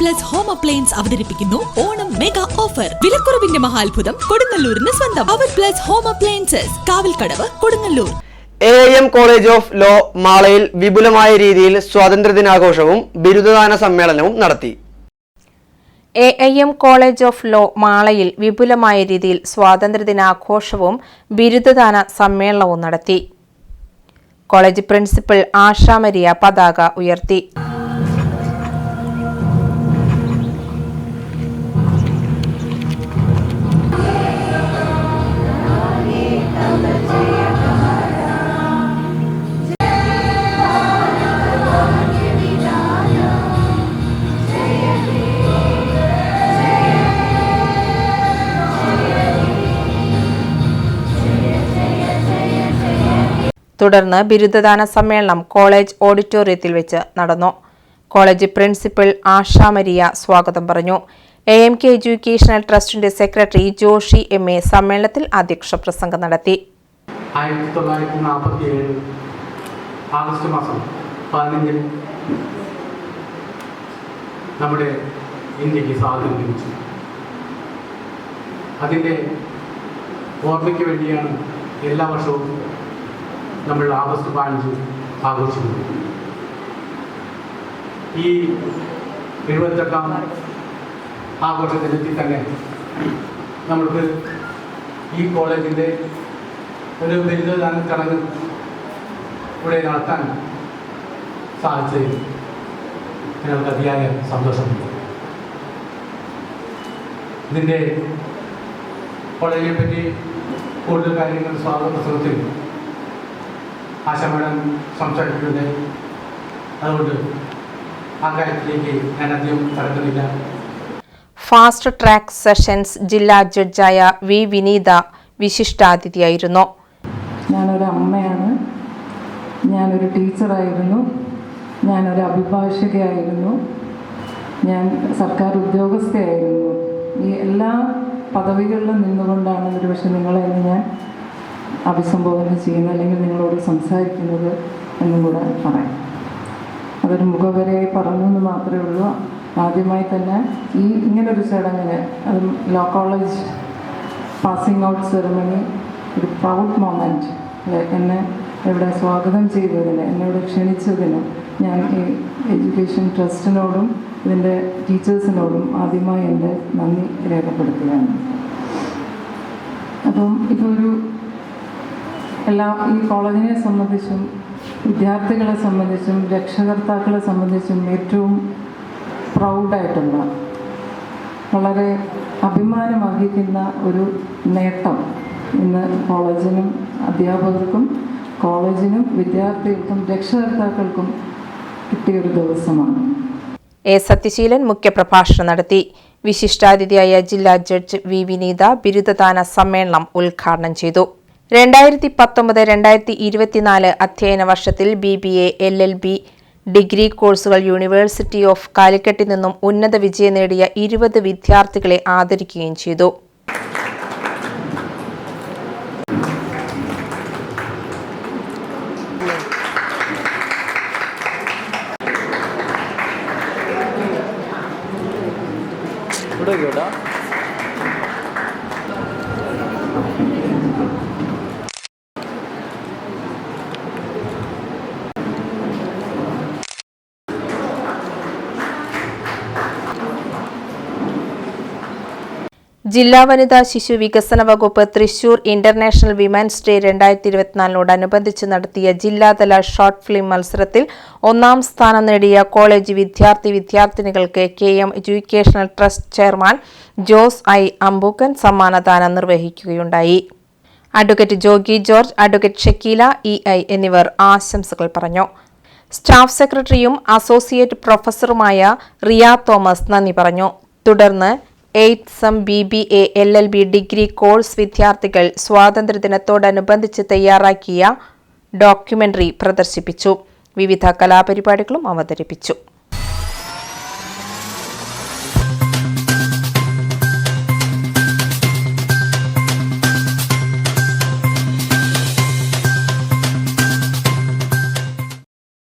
Plus home appliance അവതരിപ്പിക്കുന്നു. Onam mega offer വിലക്കുറവിന്റെ മഹാത്ഭുതം കൊടുങ്ങല്ലൂരിന് സ്വന്തം. Our plus home appliances Kavalkadavu Kodungallur. A M college of law മാളയിൽ വിപുലമായ രീതിയിൽ സ്വാതന്ത്ര്യദിനാഘോഷവും ബിരുദദാന സമ്മേളനവും നടത്തി. A I M college of law മാളയിൽ വിപുലമായ രീതിയിൽ സ്വാതന്ത്ര്യദിനാഘോഷവും ബിരുദദാന സമ്മേളനവും നടത്തി. കോളേജ് പ്രിൻസിപ്പൽ ആശാമരിയ പതാക ഉയർത്തി. തുടർന്ന് ബിരുദദാന സമ്മേളനം കോളേജ് ഓഡിറ്റോറിയത്തിൽ വെച്ച് നടന്നു. കോളേജ് പ്രിൻസിപ്പൽ ആഷാമരിയ സ്വാഗതം പറഞ്ഞു. എ എം കെ എഡ്യൂക്കേഷണൽ ട്രസ്റ്റിന്റെ സെക്രട്ടറി ജോഷി എം എ സമ്മേളനത്തിൽ അധ്യക്ഷ പ്രസംഗം നടത്തി. ആയിരത്തി തൊള്ളായിരത്തി നാൽപ്പത്തി ഏഴ് ആഗസ്റ്റ് മാസം പതിനഞ്ചിന് നമ്മുടെ ഇന്ത്യയ്ക്ക് സ്വാതന്ത്ര്യം ലഭിച്ചു. അതിന്റെ ഓർമ്മയ്ക്ക് വേണ്ടിയാണ് എല്ലാ വർഷവും നമ്മൾ ആഗസ്റ്റ് പതിനഞ്ച് ആഘോഷിക്കുന്നു. ഈ എഴുപത്തെട്ടാം ആഘോഷത്തിനെത്തി തന്നെ നമ്മൾക്ക് ഈ കോളേജിന്റെ ഒരു ബിരുദദാന ചടങ്ങ് ഇവിടെ നടത്താൻ സാധിച്ചതിൽ ഞങ്ങൾക്ക് അതിയായ സന്തോഷമുണ്ട്. ഇതിന്റെ കോളേജിനെ പറ്റി കൂടുതൽ കാര്യങ്ങൾ സ്വാഗത പ്രസംഗത്തിൽ ആശാ മാഡം സംസാരിക്കുന്നത്. അതുകൊണ്ട് ആ കാര്യത്തിലേക്ക് ഞാൻ അധികം കടക്കുന്നില്ല ഫാസ്റ്റ് ട്രാക്ക് സെഷൻസ് ജില്ലാ ജഡ്ജായ വി വിനീത വിശിഷ്ടാതിഥിയായിരുന്നു. ഞാനൊരു അമ്മയാണ്. ഞാനൊരു ടീച്ചറായിരുന്നു. ഞാനൊരു അഭിഭാഷകയായിരുന്നു. ഞാൻ സർക്കാർ ഉദ്യോഗസ്ഥയായിരുന്നു. ഈ എല്ലാ പദവികളിലും നിന്നുകൊണ്ടാണ് ഒരുപക്ഷെ നിങ്ങളെ ഞാൻ അഭിസംബോധന ചെയ്യുന്നത് അല്ലെങ്കിൽ നിങ്ങളോട് സംസാരിക്കുന്നത് എന്നും കൂടെ പറയാം. അതൊരു മുഖവരയായി പറഞ്ഞു എന്ന് മാത്രമേ ഉള്ളൂ. ആദ്യമായി തന്നെ ഈ ഇങ്ങനൊരു ചടങ്ങിന് അത് law college passing out ceremony ഒരു പ്രൗഡ് മൊമെന്റ് എന്നെ ഇവിടെ സ്വാഗതം ചെയ്തതിന് എന്നോട് ക്ഷണിച്ചതിന് ഞാൻ ഈ എഡ്യൂക്കേഷൻ ട്രസ്റ്റിനോടും ഇതിന്റെ ടീച്ചേഴ്സിനോടും ആദ്യമായി എന്റെ നന്ദി രേഖപ്പെടുത്തുകയാണ്. അപ്പം ഇതൊരു എല്ലാ ഈ കോളേജിനെ സംബന്ധിച്ചും വിദ്യാർത്ഥികളെ സംബന്ധിച്ചും രക്ഷകർത്താക്കളെ സംബന്ധിച്ചും ഏറ്റവും പ്രൗഡായിട്ടുള്ള വളരെ അഭിമാനമർഹിക്കുന്ന ഒരു നേട്ടം ഇന്ന് കോളേജിനും അധ്യാപകർക്കും കോളേജിനും വിദ്യാർത്ഥികൾക്കും രക്ഷകർത്താക്കൾക്കും കിട്ടിയൊരു ദിവസമാണ്. എ സത്യശീലൻ മുഖ്യപ്രഭാഷണം നടത്തി. വിശിഷ്ടാതിഥിയായ ജില്ലാ ജഡ്ജ് വി വിനീത ബിരുദദാന സമ്മേളനം ഉദ്ഘാടനം ചെയ്തു. രണ്ടായിരത്തി പത്തൊമ്പത് രണ്ടായിരത്തി ഇരുപത്തിനാല് അധ്യയന വർഷത്തിൽ B B A L L B degree കോഴ്സുകൾ യൂണിവേഴ്സിറ്റി ഓഫ് കാലിക്കറ്റിൽ നിന്നും ഉന്നത വിജയം നേടിയ ഇരുപത് വിദ്യാർത്ഥികളെ ആദരിക്കുകയും ചെയ്തു. ജില്ലാ വനിതാ ശിശു വികസന വകുപ്പ് തൃശൂർ ഇന്റർനാഷണൽ വിമൻസ് ഡേ രണ്ടായിരത്തി ഇരുപത്തിനാലിനോടനുബന്ധിച്ച് നടത്തിയ ജില്ലാതല ഷോർട്ട് ഫിലിം മത്സരത്തിൽ ഒന്നാം സ്ഥാനം നേടിയ കോളേജ് വിദ്യാർത്ഥി വിദ്യാർത്ഥിനികൾക്ക് K M educational trust chairman Jose I Ambookkan സമ്മാനദാനം നിർവഹിക്കുകയുണ്ടായി. Advocate Jogi George advocate Shakeela E I എന്നിവർ ആശംസകൾ പറഞ്ഞു. സ്റ്റാഫ് സെക്രട്ടറിയും അസോസിയേറ്റ് പ്രൊഫസറുമായ റിയ തോമസ് നന്ദി പറഞ്ഞു. തുടർന്ന് eight sem B B A L L B degree course വിദ്യാർത്ഥികൾ സ്വാതന്ത്ര്യദിനത്തോടനുബന്ധിച്ച് തയ്യാറാക്കിയ ഡോക്യുമെന്ററി പ്രദർശിപ്പിച്ചു. വിവിധ കലാപരിപാടികളും അവതരിപ്പിച്ചു.